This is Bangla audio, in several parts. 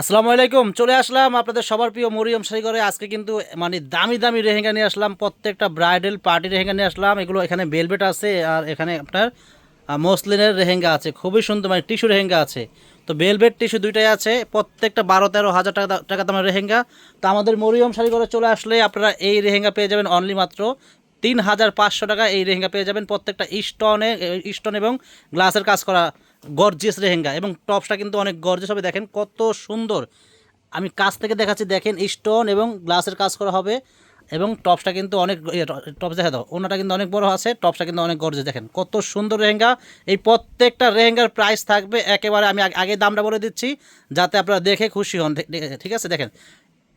আসসালামু আলাইকুম, চলে আসলাম আপনাদের সবার প্রিয় মরিয়ম শাড়িঘরে আজকে কিন্তু মানে দামি দামি রেহেঙ্গা নিয়ে আসলাম, প্রত্যেকটা ব্রাইডাল পার্টি রেহেঙ্গা নিয়ে আসলাম, এগুলো এখানে বেলভেট আছে আর এখানে আপনার মসলিনের রেহেঙ্গা আছে, খুবই সুন্দর মানে টিস্যু রেহেঙ্গা আছে। তো বেলভেট টিস্যু দুইটাই আছে, প্রত্যেকটা বারো তেরো হাজার টাকা টাকা দামের রেহেঙ্গা। তো আমাদের মরিয়ম শাড়িঘরে চলে আসলে আপনারা এই রেহেঙ্গা পেয়ে যাবেন অনলি মাত্র তিন হাজার পাঁচশো টাকা, এই রেহেঙ্গা পেয়ে যাবেন প্রত্যেকটা স্টোনে স্টোন এবং গ্লাসের কাজ করা। গর্জিয়াস রেহেঙ্গা এবং টপসটা কিন্তু অনেক গর্জিয়াস হবে। দেখেন কত সুন্দর। আমি কাছ থেকে দেখাচ্ছি, দেখেন স্টোন এবং গ্লাসের কাজ করা হবে এবং টপসটা কিন্তু অনেক টপস দেখা দাও, ওনাটা কিন্তু অনেক বড় আছে টপসটা কিন্তু অনেক গর্জিয়াস দেখেন কত সুন্দর রেহেঙ্গা এই প্রত্যেকটা রেহেঙ্গার প্রাইস থাকবে একেবারে, আমি আগে- দামটা বলে দিচ্ছি, যাতে আপনারা দেখে খুশি হন, ঠিক আছে, দেখেন।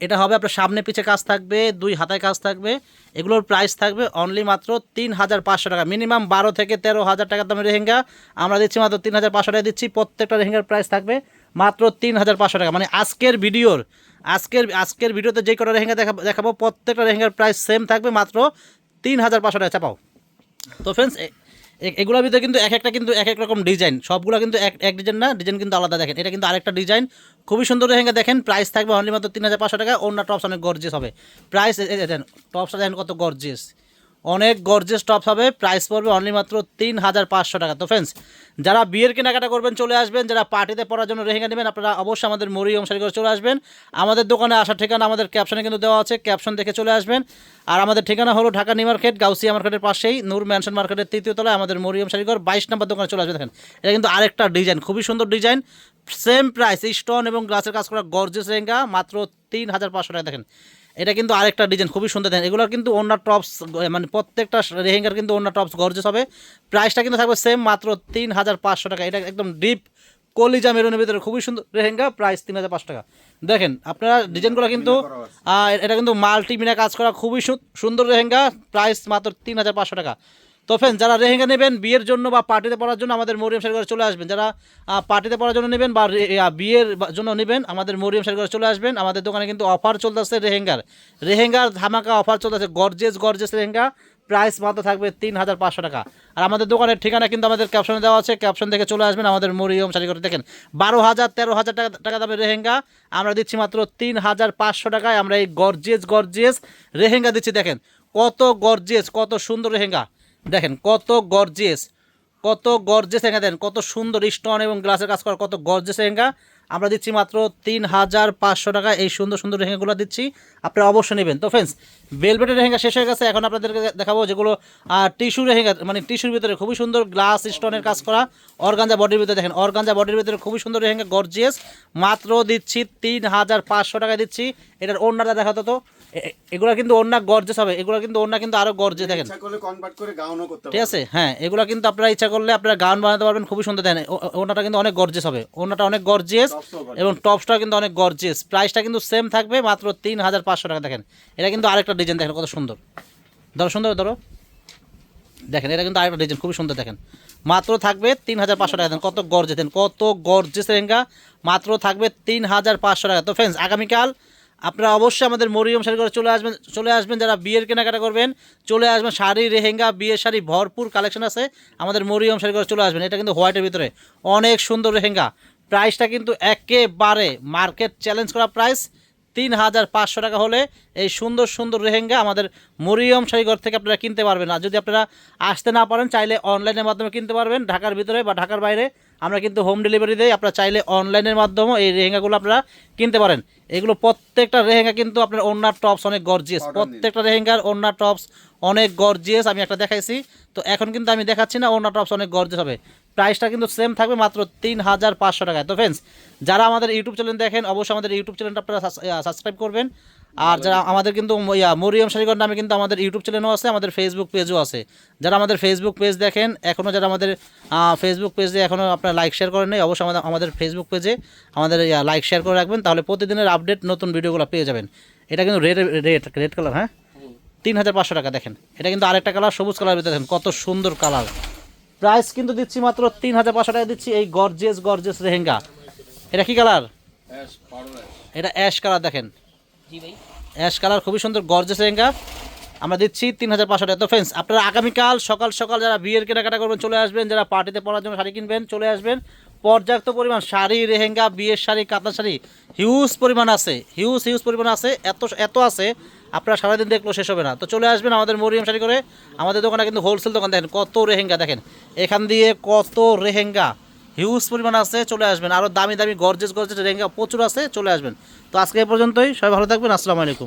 এটা হবে আপনার সামনে পিছে কাজ থাকবে, দুই হাতায় কাজ থাকবে। এগুলোর প্রাইস থাকবে অনলি মাত্র তিন হাজার পাঁচশো টাকা। মিনিমাম বারো থেকে তেরো হাজার টাকার দামের রেহেঙ্গা আমরা দিচ্ছি মাত্র তিন হাজার পাঁচশো টাকা দিচ্ছি প্রত্যেকটা রেহেঙ্গার প্রাইস থাকবে মাত্র তিন হাজার পাঁচশো টাকা। মানে আজকের ভিডিওর, আজকের আজকের ভিডিওতে যে কটা রেহেঙ্গা দেখা দেখাবো, প্রত্যেকটা রেহেঙ্গার প্রাইস সেম থাকবে মাত্র তিন হাজার পাঁচশো টাকা। চাপাও। তো ফ্রেন্ডস এগুলোর ভিতরে কিন্তু এক একটা কিন্তু এক এক রকম ডিজাইন। সবগুলো কিন্তু এক এক ডিজাইন না, ডিজাইন কিন্তু আলাদা দেখেন। এটা কিন্তু আরেকটা ডিজাইন। খুবই সুন্দর রেহেঙ্গা দেখেন। প্রাইস থাকবে অনলি মাত্র তিন হাজার পাঁচশো টাকা। অন্য টপস অনেক গর্জিয়াস হবে। প্রাইস টপসটা দেখেন কত গর্জিয়াস অনেক গর্জেস টপস হবে। প্রাইস পড়বে অনলি মাত্র তিন হাজার পাঁচশো টাকা। তো ফ্রেন্ডস যারা বিয়ের কেনাকাটা করবেন, চলে আসবেন। যারা পার্টিতে পড়ার জন্য রেহেঙ্গা নেবেন, আপনারা অবশ্যই আমাদের মরিয়ম শাড়ি করে চলে আসবেন। আমাদের দোকানে আসার ঠিকানা আমাদের ক্যাপশনে কিন্তু দেওয়া আছে। ক্যাপশন দেখে চলে আসবেন। আর আমাদের ঠিকানা হলো ঢাকা নিউ মার্কেট, গাউসিয়া মার্কেটের পাশেই। নূর ম্যানশন মার্কেটের তৃতীয় তলায় আমাদের মরিয়ম শাড়িঘর বাইশ নম্বর দোকানে চলে আসবে দেখেন। এটা কিন্তু আরেকটা ডিজাইন খুবই সুন্দর ডিজাইন সেম প্রাইস স্টোন এবং গ্লাসের কাজ করা গর্জেস লেহেঙ্গা মাত্র তিন হাজার পাঁচশো টাকা দেখেন। এটা কিন্তু আরেকটা ডিজাইন খুবই সুন্দর দেন এগুলো কিন্তু অন্য টপস মানে প্রত্যেকটা রেহেঙ্গার কিন্তু অন্য টপস গর্জেস হবে। প্রাইসটা কিন্তু থাকবে সেম মাত্র তিন হাজার পাঁচশো টাকা। এটা একদম ডিপ কলিজা মেরুনের ভিতরে খুবই সুন্দর রেহেঙ্গা প্রাইস তিন হাজার পাঁচশো টাকা। দেখেন আপনারা ডিজাইনগুলো কিন্তু এটা কিন্তু মাল্টিমিনা কাজ করা খুবই সুন্দর রেহেঙ্গা প্রাইস মাত্র তিন হাজার পাঁচশো টাকা। তো ফ্রেন্ড যারা রেহেঙ্গা নেবেন, বিয়ের জন্য বা পার্টিতে পড়ার জন্য আমাদের মরিয়ম শাড়িঘরে চলে আসবেন। যারা পার্টিতে পড়ার জন্য নেবেন বা বিয়ের জন্য নেবেন, আমাদের মরিয়ম শাড়িঘরে চলে আসবেন। আমাদের দোকানে কিন্তু অফার চলতেছে রেহেঙ্গার। রেহেঙ্গার ধামাকা অফার চলতেছে গর্জেস গর্জেস রেহেঙ্গা। প্রাইস মাত্র থাকবে তিন হাজার পাঁচশো টাকা। আর আমাদের দোকানের ঠিকানা কিন্তু আমাদের ক্যাপশনে দেওয়া আছে। ক্যাপশন থেকে চলে আসবেন আমাদের মরিয়ম শাড়িঘরে দেখেন, বারো হাজার, তেরো হাজার টাকা টাকা দামের রেহেঙ্গা। আমরা দিচ্ছি মাত্র তিন হাজার পাঁচশো টাকায়। আমরা এই গর্জেস গর্জেস রেহেঙ্গা দিচ্ছি। দেখেন, কত গর্জেস কত সুন্দর রেহেঙ্গা। দেখেন কত গর্জেস কত গর্জেস এখানে দেন কত সুন্দর স্টোন এবং গ্লাসের কাজ করা, কত গর্জেস রেহেঙ্গা আমরা দিচ্ছি মাত্র তিন হাজার পাঁচশো টাকা। এই সুন্দর সুন্দর রেহেঙ্গাগুলো দিচ্ছি। আপনারা অবশ্যই নেবেন। তো ফ্রেন্ডস বেলভেটের রেহেঙ্গা শেষ হয়ে গেছে। এখন আপনাদেরকে দেখাবো যেগুলো টিস্যু রেহেঙ্গা মানে টিস্যুর ভিতরে খুবই সুন্দর গ্লাস স্টোনের কাজ করা। অর্গানজা বডির ভিতরে দেখেন অর্গানজা বডির ভিতরে খুবই সুন্দর রেহেঙ্গা গর্জিয়াস মাত্র দিচ্ছি তিন হাজার পাঁচশো টাকা দিচ্ছি। এটার ওড়নাটা দেখাতো তো এগুলো কিন্তু ওড়না গর্জেস হবে। এগুলো কিন্তু ওড়না কিন্তু আরও গর্জে দেখেন। ঠিক আছে? হ্যাঁ এগুলো কিন্তু আপনারা ইচ্ছা করলে আপনারা গান বানাতে পারবেন। খুবই সুন্দর দেন ওনাটা কিন্তু অনেক গর্জেস হবে। ওনাটা অনেক গর্জিয়াস এবং টপসটা কিন্তু অনেক গর্জিয়াস প্রাইসটা কিন্তু সেম থাকবে, মাত্র তিন হাজার পাঁচশো টাকা। দেখেন, এটা কিন্তু আরেকটা ডিজাইন দেখেন কত সুন্দর। ধরো সুন্দর ধরো। দেখেন, এটা কিন্তু আরেকটা ডিজাইন খুবই সুন্দর, দেখেন। মাত্র থাকবে তিন হাজার পাঁচশো টাকা। দেন কত গর্জে দেন কত গর্জেস লেহেঙ্গা। মাত্র থাকবে তিন হাজার পাঁচশো টাকা। তো ফ্রেন্ডস আগামীকাল আপনারা অবশ্যই আমাদের মরিয়ম শাড়ি করে চলে আসবেন চলে আসবেন যারা বিয়ের কেনাকাটা করবেন। চলে আসবেন, শাড়ি রেহেঙ্গা বিয়ের শাড়ি ভরপুর কালেকশন আছে। আমাদের মরিয়ম শাড়ি করে চলে আসবেন। এটা কিন্তু হোয়াইটের ভিতরে অনেক সুন্দর রেহেঙ্গা প্রাইসটা কিন্তু একেবারে মার্কেট চ্যালেঞ্জ করা প্রাইস। তিন হাজার পাঁচশো টাকা হলে এই সুন্দর সুন্দর রেহেঙ্গা আমাদের মরিয়ম শাড়িঘর থেকে আপনারা কিনতে পারবেন। আর যদি আপনারা আসতে না পারেন চাইলে অনলাইনের মাধ্যমে কিনতে পারবেন। ঢাকার ভিতরে বা ঢাকার বাইরে আমরা কিন্তু হোম ডেলিভারি দিই। আপনারা চাইলে অনলাইনের মাধ্যমেও এই রেহেঙ্গাগুলো আপনারা কিনতে পারেন। এগুলো প্রত্যেকটা রেহেঙ্গা কিন্তু আপনার ওনার টপস অনেক গর্জিয়াস। প্রত্যেকটা রেহেঙ্গার ওনার টপস অনেক গর্জিয়াস আমি একটা দেখাইছি। তো এখন কিন্তু আমি দেখাচ্ছি না ওনার টপস অনেক গর্জিয়াস হবে। প্রাইসটা কিন্তু সেম থাকবে মাত্র তিন হাজার পাঁচশো টাকায়। তো ফ্রেন্ডস যারা আমাদের ইউটিউব চ্যানেল দেখেন অবশ্যই আমাদের ইউটিউব চ্যানেলটা আপনারা সাবস্ক্রাইব করবেন। আর যারা আমাদের কিন্তু ইয়া, মরিয়ম শাড়িঘর নামে কিন্তু আমাদের ইউটিউব চ্যানেলও আছে আমাদের ফেসবুক পেজও আছে। যারা আমাদের ফেসবুক পেজ দেখেন এখনও যারা আমাদের ফেসবুক পেজে এখনও আপনারা লাইক শেয়ার করেন নাই অবশ্যই আমাদের আমাদের ফেসবুক পেজে আমাদের লাইক শেয়ার করে রাখবেন তাহলে প্রতিদিনের আপডেট নতুন ভিডিওগুলো পেয়ে যাবেন। এটা কিন্তু রেড রেড রেড কালার হ্যাঁ? তিন হাজার পাঁচশো টাকা দেখেন। এটা কিন্তু আরেকটা কালার সবুজ কালার ভিতরে দেখেন কত সুন্দর কালার প্রাইস কিন্তু দিচ্ছি মাত্র তিন হাজার পাঁচশো টাকা দিচ্ছি এই গর্জেস গর্জেস রেহেঙ্গা এটা কি কালার এটা অ্যাশ কালার দেখেন। অ্যাশ কালার খুবই সুন্দর গর্জেস লেহেঙ্গা। আমরা দিচ্ছি তিন হাজার পাঁচশো টাকা। তো ফ্রেন্ডস আপনারা আগামীকাল সকাল সকাল যারা বিয়ের কেনাকাটা করবেন চলে আসবেন যারা পার্টিতে পড়ার জন্য শাড়ি কিনবেন চলে আসবেন। পর্যাপ্ত পরিমাণ শাড়ি রেহেঙ্গা বিয়ের শাড়ি কাতার শাড়ি হিউজ পরিমাণ আছে হিউজ হিউজ পরিমাণ আছে এত এত আছে। আপনারা সারাদিন দেখল শেষ হবে না। তো চলে আসবেন আমাদের মরিয়াম শাড়ি করে। আমাদের দোকানে কিন্তু হোলসেল দোকান, দেখেন কত রেহেঙ্গা, দেখেন। এখান দিয়ে কত রেহেঙ্গা। হিউজ পরিমাণ আছে, চলে আসবেন। আরও দামি দামি গর্জেস গর্জেস রেহেঙ্গা প্রচুর আছে, চলে আসবেন। তো আজকে এই পর্যন্তই, সবাই ভালো থাকবেন, আসসালামু আলাইকুম।